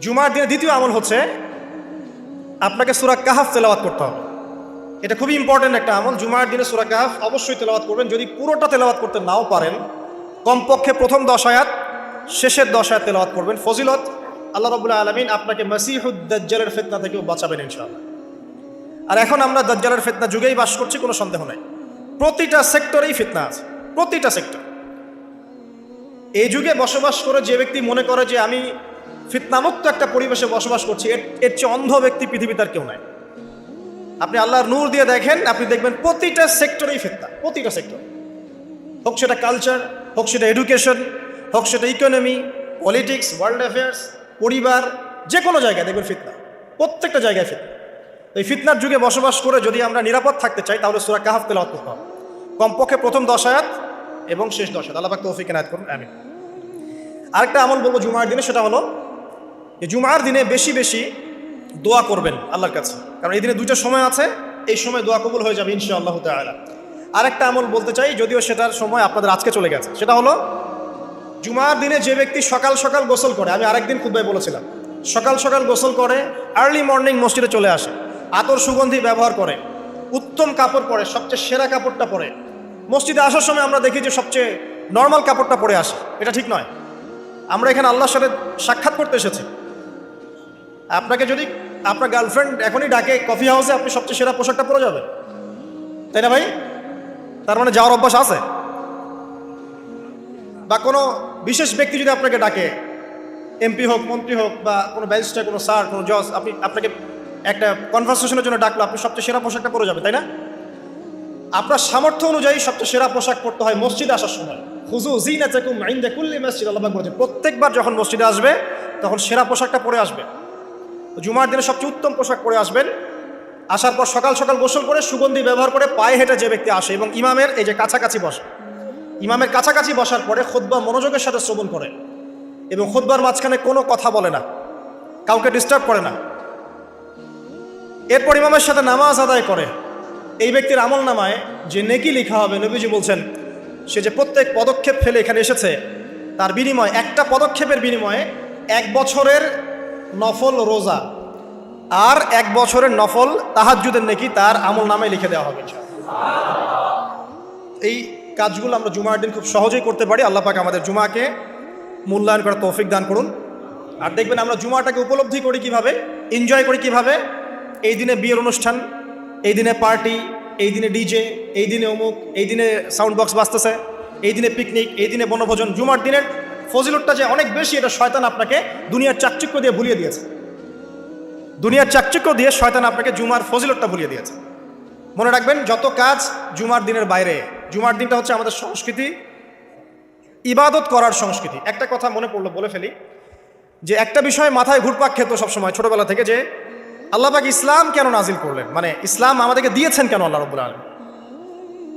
জুমার দিনে দ্বিতীয় আমল হচ্ছে আপনাকে সুরা কাহাফ তেলাওয়াত করতে হবে। এটা খুবই ইম্পর্টেন্ট একটা আমল। জুমার দিনে সুরা কাহাফ অবশ্যই তেলাওয়াত করবেন। যদি পুরোটা তেলাওয়াত করতে নাও পারেন, কমপক্ষে প্রথম দশ আয়াত, শেষের দশ আয়াত তেলাওয়াত করবেন। ফজিলত, আল্লাহ রবুল্লাহ আলমিন আপনাকে মাসিহুদ্দাজ্জালের ফেতনা থেকেও বাঁচাবেন ইনশাআল্লাহ। আর এখন আমরা দাজ্জালের ফেতনা যুগেই বাস করছি, কোনো সন্দেহ নাই। প্রতিটা সেক্টরেই ফিতনা আছে। প্রতিটা সেক্টর। এই যুগে বসবাস করে যে ব্যক্তি মনে করে যে আমি ফিতনামুক্ত একটা পরিবেশে বসবাস করছি, এর এর চেয়ে অন্ধ ব্যক্তি পৃথিবীতে আর কেউ নাই। আপনি আল্লাহর নূর দিয়ে দেখেন, আপনি দেখবেন প্রতিটা সেক্টরেই ফিতনা, প্রতিটা সেক্টর। হোক সেটা কালচার হোক সেটা এডুকেশন হোক সেটা ইকোনমি পলিটিক্স ওয়ার্ল্ড অ্যাফেয়ার্স পরিবার যে কোনো জায়গায় দেখবেন ফিতনা, প্রত্যেকটা জায়গায় ফিতনা। এই ফিতনার যুগে বসবাস করে যদি আমরা নিরাপদ থাকতে চাই, তাহলে সুরা কাহাফ তেলাওয়াত করতে হবে। কমপক্ষে প্রথম দশ আয়াত এবং শেষ দশ আয়াত। আল্লাহ তৌফিক এনায়ত করুন আমি আরেকটা আমল বলব জুমার দিনে, সেটা হলো যে জুমার দিনে বেশি বেশি দোয়া করবেন আল্লাহর কাছে। কারণ এই দিনে দুইটা সময় আছে, এই সময় দোয়া কবুল হয়ে যাবে ইনশা আল্লাহ তালা আরেকটা আমল বলতে চাই, যদিও সেটার সময় আপনাদের আজকে চলে গেছে। সেটা হলো, জুমার দিনে যে ব্যক্তি সকাল সকাল গোসল করে, আমি আরেকদিন খুবই বলেছিলাম, সকাল সকাল গোসল করে আর্লি মর্নিং মসজিদে চলে আসে, আতর সুগন্ধি ব্যবহার করে, উত্তম কাপড় পরে, সবচেয়ে সেরা কাপড়টা পরে। মসজিদে আসার সময় আমরা দেখি যে সবচেয়ে নর্মাল কাপড়টা পরে আসে, এটা ঠিক নয়। আমরা এখানে আল্লাহর সাথে সাক্ষাৎ করতে এসেছি। আপনাকে যদি আপনার গার্লফ্রেন্ড এখনই ডাকে কফি হাউসে আপনি সবচেয়ে সেরা পোশাকটা পরে যাবেন। তাই না ভাই? তার মানে যাওয়ার অভ্যাস আছে। বা কোনো বিশেষ ব্যক্তি যদি আপনাকে ডাকে এমপি হোক, মন্ত্রী হোক, বা কোনো ব্যারিস্টার কোনো স্যার কোনো জজ, আপনি আপনাকে একটা কনভারসেশনের জন্য ডাকলো, আপনি সবচেয়ে সেরা পোশাকটা পরে যাবেন, তাই না? আপনার সামর্থ্য অনুযায়ী সবচেয়ে সেরা পোশাক পরতে হয় মসজিদে আসার সময়। হুজু জিনাতাকুম ইনদা কুল্লি মসজিদ, আল্লাহ পাক প্রত্যেকবার যখন মসজিদে আসবে, তখন সেরা পোশাকটা পরে আসবে। জুমার দিনে সবচেয়ে উত্তম পোশাক পরে আসবেন। আসার পর সকাল সকাল গোসল করে, সুগন্ধি ব্যবহার করে পায়ে হেঁটে যে ব্যক্তি আসে এবং ইমামের এই যে কাছাকাছি বসে, ইমামের কাছাকাছি বসার পরে খুদ্া মনোযোগের সাথে শ্রবণ করে এবং খোদবার মাঝখানে কোনো কথা বলে না, কাউকে ডিস্টার্ব করে না। এরপর ইমামের সাথে নামাজ আদায় করে। এই ব্যক্তির আমল নামায় যে নেকি লেখা হবে, নবীজি বলছেন, সে যে প্রত্যেক পদক্ষেপ ফেলে এখানে এসেছে, তার বিনিময়ে, একটা পদক্ষেপের বিনিময়ে এক বছরের নফল রোজা। আর এক বছরের নফল তাহাজুদের নেকি তার আমল নামে লিখে দেওয়া হবে এই কাজগুলো আমরা জুমার দিন খুব সহজেই করতে পারি। আল্লাহ পাক আমাদের জুমাকে মূল্যায়ন করার তৌফিক দান করুন। আর দেখবেন আমরা জুমাটাকে উপলব্ধি করি কীভাবে এনজয় করি কীভাবে? এই দিনে বিয়ের অনুষ্ঠান, এই দিনে পার্টি এই দিনে ডিজে এই দিনে অমুক, এই দিনে সাউন্ড বক্স বাজতেছে, এই দিনে পিকনিক এই দিনে বনভোজন। জুমার দিনের ফজিলতটা যে অনেক বেশি, এটা শয়তান আপনাকে দুনিয়ার চাকচিক্য দিয়ে ভুলিয়ে দিয়েছে। দুনিয়ার চাকচিক্য দিয়ে শয়তান আপনাকে জুমার ফজিলতটা ভুলিয়ে দিয়েছে। মনে রাখবেন, যত কাজ জুমার দিনের বাইরে, জুমার দিনটা হচ্ছে আমাদের সংস্কৃতি, ইবাদত করার সংস্কৃতি। একটা কথা মনে পড়ল, বলে ফেলি, যে একটা বিষয় মাথায় ঘুরপাক খেত সবসময় ছোটবেলা থেকে, যে আল্লাহ পাক ইসলাম কেন নাজিল করলেন? মানে ইসলাম আমাদেরকে দিয়েছেন কেন আল্লাহ রব্বুল আলম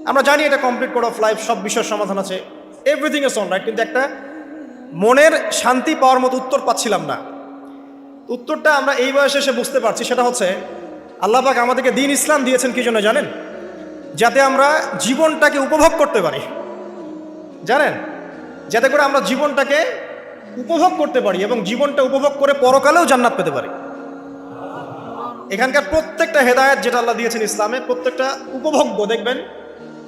আমরা জানি এটা কমপ্লিট কোড অফ লাইফ সব বিষয়ের সমাধান আছে এভরিথিং ইজ অন রাইট কিন্তু একটা মনের শান্তি পাওয়ার মতো উত্তর পাচ্ছিলাম না। উত্তরটা আমরা এই বয়সে এসে বুঝতে পারছি, সেটা হচ্ছে আল্লাহ পাক আমাদেরকে দিন ইসলাম দিয়েছেন কি জন্য জানেন? যাতে আমরা জীবনটাকে উপভোগ করতে পারি। জানেন? যাতে করে আমরা জীবনটাকে উপভোগ করতে পারি এবং জীবনটা উপভোগ করে পরকালেও জান্নাত পেতে পারি। এখানকার প্রত্যেকটা হেদায়েত যেটা আল্লাহ দিয়েছেন ইসলামে, প্রত্যেকটা উপভোগ্য, দেখবেন,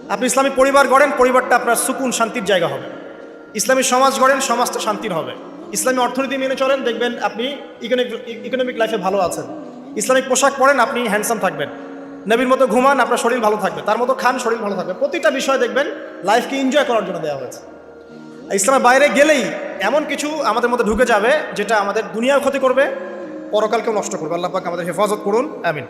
আপনি ইসলামী পরিবার গড়েন, পরিবারটা আপনার সুকুন, শান্তির জায়গা হবে। ইসলামী সমাজ গড়েন, সমাজটা শান্তির হবে। ইসলামী অর্থনীতি মেনে চলেন, দেখবেন আপনি ইকোনমিক ইকোনমিক লাইফে ভালো আছেন। ইসলামিক পোশাক পরেন, আপনি হ্যান্ডসাম থাকবেন। নবীর মতো ঘুমান, আপনার শরীর ভালো থাকবে। তার মতো খান, শরীর ভালো থাকবে। প্রতিটা বিষয় দেখবেন লাইফকে এনজয় করার জন্য দেওয়া হয়েছে। ইসলামের বাইরে গেলেই এমন কিছু আমাদের মধ্যে ঢুকে যাবে, যেটা আমাদের দুনিয়াও ক্ষতি করবে, পরকালকেও নষ্ট করবে। আল্লাহ পাক আমাদের হেফাজত করুন, আমিন।